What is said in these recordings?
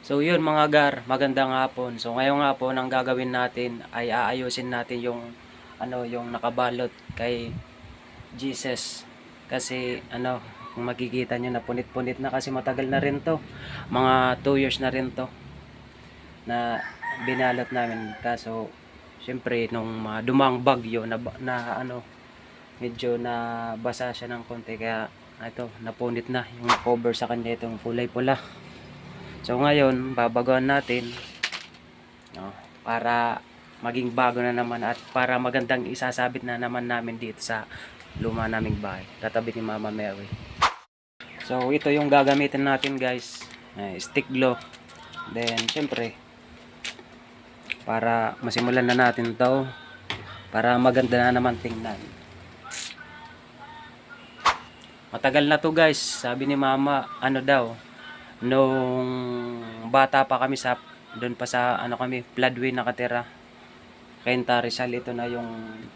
So yun mga gar, magandang hapon. So ngayong hapon ang gagawin natin ay aayusin natin yung ano yung nakabalot kay Jesus. Kasi ano, kung makikita nyo na punit-punit na kasi matagal na rin to. Mga 2 years na rin to na binalot namin. Kaso syempre nung mga dumang bagyo na, na ano medyo na basa siya ng konti kaya ito napunit na yung cover sa kanya itong kulay pula. So ngayon, babaguhan natin no, para maging bago na naman at para magandang isasabit na naman namin dito sa luma naming bahay. Tatabi ni Mama Mary. So ito yung gagamitin natin guys. Eh, stick glue. Then syempre para masimulan na natin to para maganda na naman tingnan. Matagal na to guys. Sabi ni Mama, ano daw, nung bata pa kami sa doon pa sa ano kami Floodway nakatira. Kenta Rizal ito na yung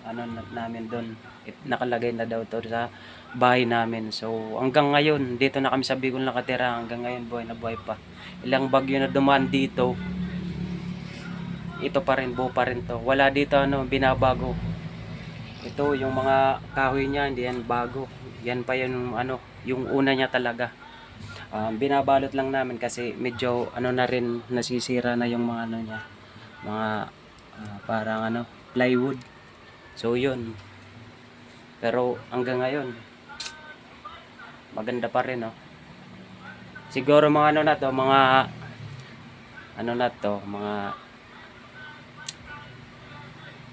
ano na- namin doon It- nakalagay na daw to sa bahay namin. So hanggang ngayon dito na kami sa Bicol nakatira. Hanggang ngayon buhay na buhay pa. Ilang bagyo na dumaan dito. Ito pa rin buo pa rin to. Wala dito ano binabago. Ito yung mga kahoy niya hindi yan bago. Yan pa yung ano yung una niya talaga Um, binabalot lang namin kasi medyo ano na rin nasisira na yung mga ano niya. Mga ah, parang ano plywood. So yun. Pero hanggang ngayon maganda pa rin oh siguro mga ano na to mga ano na to mga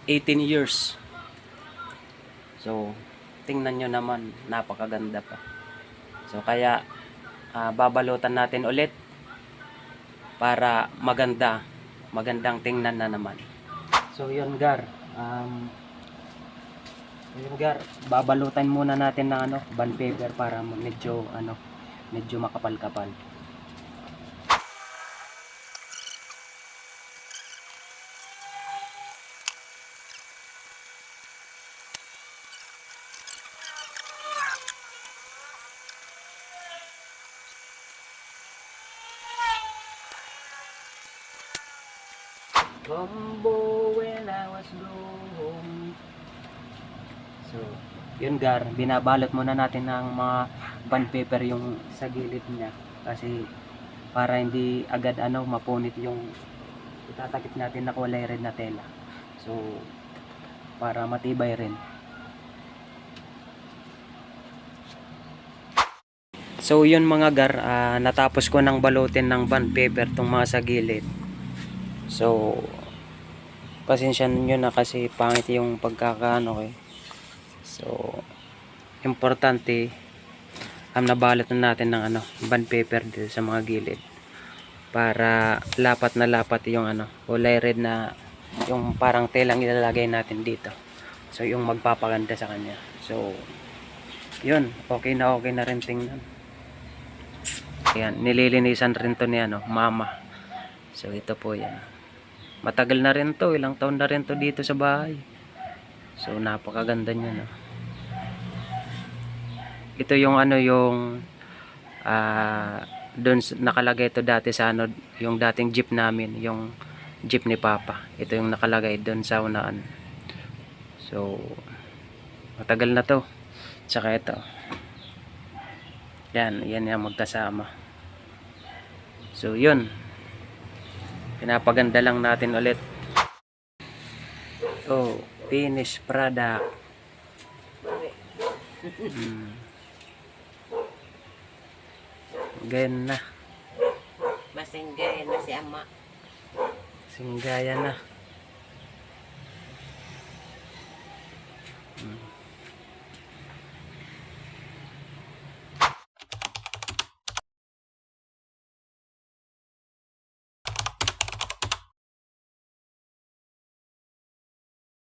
18 years. So tingnan nyo naman napakaganda pa. So kaya ah, babalutan natin ulit para maganda magandang tingnan na naman. So yun gar. Um, yun gar. Babalutan muna natin ng ano bond paper para medyo ano medyo makapal-kapal Combo when I was home. So, yun gar, binabalot muna natin ng mga bond paper yung sa gilid niya kasi para hindi agad ano mapunit yung itatakip natin na kulay red na tela. So, para matibay rin. So yun mga gar, ah, natapos ko ng balutin ng bond paper tong mga sa gilid. So, pasensya nyo na kasi pangit yung pagkakaano ko eh. So, importante, am nabalot na natin ng ano, bond paper dito sa mga gilid. Para lapat na lapat yung ano, kulay red na yung parang telang ilalagay natin dito. So, yung magpapaganda sa kanya. So, yun, okay na okay na rin tingnan. Ayan, nililinisan rin to ni ano, mama. So, ito po yan. Matagal na rin to, ilang taon na rin to dito sa bahay. So napakaganda niya no. Ito yung ano yung ah doon nakalagay ito dati sa ano yung dating jeep namin, yung jeep ni Papa. Ito yung nakalagay doon sa unaan. So matagal na to. Tsaka ito. Yan, yan yung magkasama. So yun pinapaganda lang natin ulit oh finished product mm. ganyan na Masinggay na si ama. singgaya na